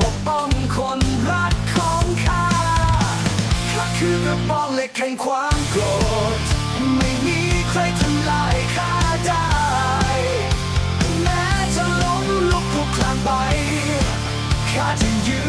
ปกป้องคนรักของข้าข้าคือกระป๋องเล็กแห่งความโกรธ ไม่มีใครทำลายข้าได้ แม้จะล้มลุกคลุกคลานไปข้าจะยืน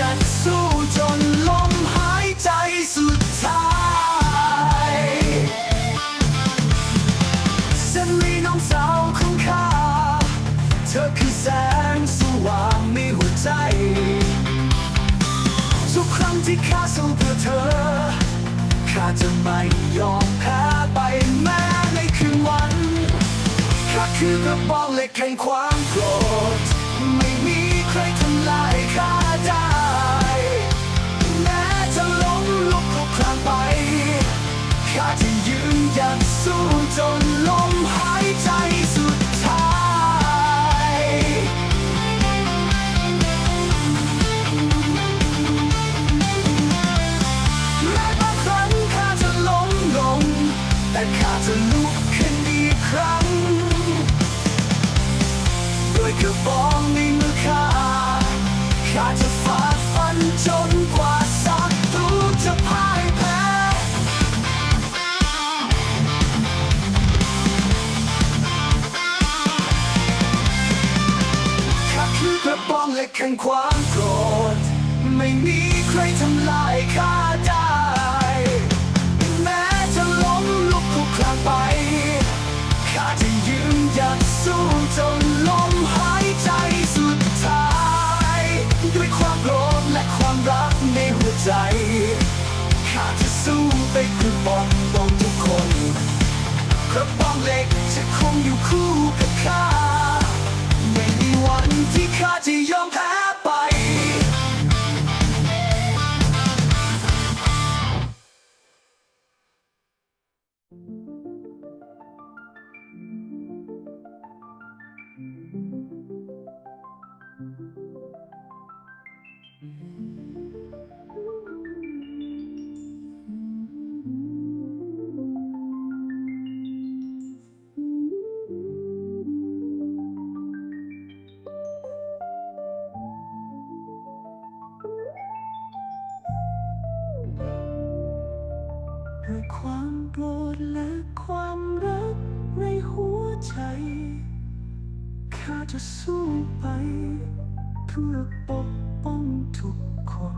หยัดสู้จนลมหายใจสุดท้ายเส้นลีน้องสาวของข้า เธอคือแสงสว่างในหัวใจ ทุกครั้งที่ข้าสู้เพื่อเธอ ข้าจะไม่ยอมแพ้ไปแม้ในคืนวัน ข้าคือกระบอกเหล็กแห่งความโกรธ กระบองในมือข้าข้าจะฝ่าฟันจนกว่าศัตรูจะพ่ายแพ้ข้าคือกระบองเหล็กแห่งความโกรธ ไม่มีใครทำลายข้าได้แม้จะล้มลุกคลุกคลานไปข้าจะยืนหยัดสู้จนล้ม ในหัวใจข้าจะสู้ไปคือปกป้องทุกคนกระบองเหล็กจะคงอยู่คู่กับข้า ไม่มีวันที่ข้าจะยอมแพ้ ความโกรธและความรักในหัวใจ ข้าจะสู้ไป เพื่อปกป้องทุกคน